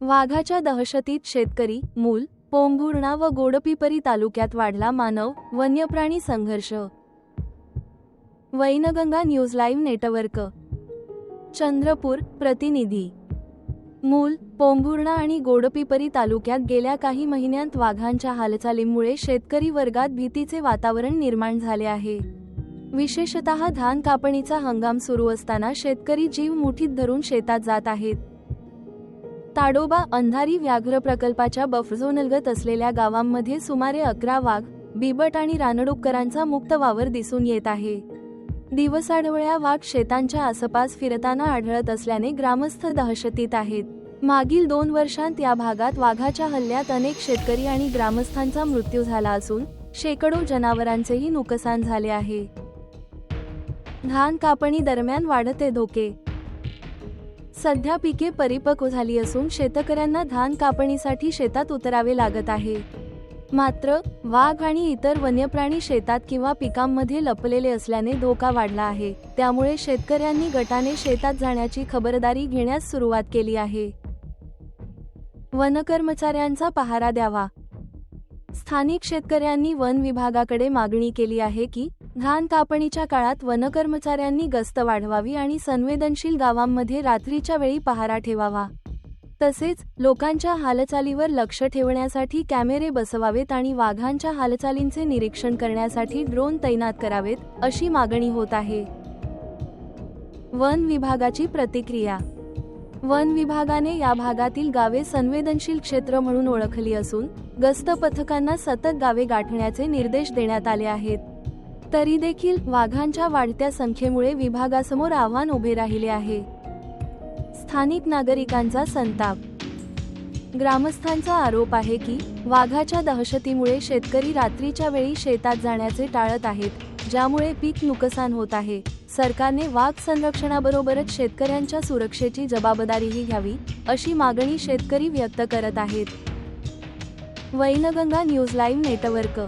वाघाच्या दहशतीत शेतकरी मूल पोंभुर्णा व गोडपिपरी तालुक्यात वाढला मानव वन्यप्राणी संघर्ष. Wainganga news live network. Chandrapur प्रतिनिधी. मूल पोंभुर्णा आणि गोडपिपरी तालुक्यात गेल्या काही महिन्यांत वाघांच्या हालचालींमुळे शेतकरी वर्गात भीतीचे वातावरण निर्माण झाले आहे. विशेषतः धान कापणीचा हंगाम सुरू असताना शेतकरी जीव मुठीत धरून शेतात जात आहेत. ताडोबा अंधारी व्याघ्र प्रकल्पाच्या बफझोनलगत असलेल्या गावांमध्ये सुमारे अकरा वाघ बिबट आणि रानडुक्करांचा मुक्त वावर दिसून येत आहे. दिवसाढवळ्या वाघ शेतांच्या आसपास फिरताना आढळत असल्याने ग्रामस्थ दहशतीत आहेत. मागील दोन वर्षांत या भागात वाघाच्या हल्ल्यात अनेक शेतकरी आणि ग्रामस्थांचा मृत्यू झाला असून शेकडो जनावरांचेही नुकसान झाले आहे. धान कापणी दरम्यान वाढते धोके. सध्या पिके परिपक्व झाली असून शेतकऱ्यांना धान कापणीसाठी शेतात उतरावे लागत आहे. मात्र वाघ आणि इतर वन्यप्राणी शेतात किंवा पिकांमध्ये लपलेले असल्याने धोका वाढला आहे. त्यामुळे शेतकऱ्यांनी गटाने शेतात जाण्याची खबरदारी घेण्यास सुरुवात केली आहे. वनकर्मचाऱ्यांचा पहारा द्यावा. स्थानिक शेतकऱ्यांनी वन विभागाकडे मागणी केली आहे की धान कापणीच्या काळात वनकर्मचाऱ्यांनी गस्त वाढवावी आणि संवेदनशील गावांमध्ये रात्रीच्या वेळी पहारा ठेवावा. तसेच लोकांच्या हालचालीवर लक्ष ठेवण्यासाठी कॅमेरे बसवावेत आणि वाघांच्या हालचालींचे निरीक्षण करण्यासाठी ड्रोन तैनात करावेत अशी मागणी होत आहे. वन विभागाची प्रतिक्रिया. वन विभागाने या भागातील गावे संवेदनशील क्षेत्र म्हणून ओळखली असून गस्त पथकांना सतत गावे गाठण्याचे निर्देश देण्यात आले आहेत. तरी देखील वाघांच्या वाढत्या संख्येमुळे विभागासमोर आव्हान उभे राहिले आहे. स्थानिक नागरिकांचा संताप. ग्रामस्थांचा आरोप आहे की वाघाच्या दहशतीमुळे शेतकरी रात्रीच्या वेळी शेतात जाण्याचे टाळत आहेत ज्यामुळे पीक नुकसान होत आहे. सरकारने वाघ संरक्षणाबरोबरच शेतकऱ्यांच्या सुरक्षेची जबाबदारीही घ्यावी अशी मागणी शेतकरी व्यक्त करत आहेत. Wainganga news live network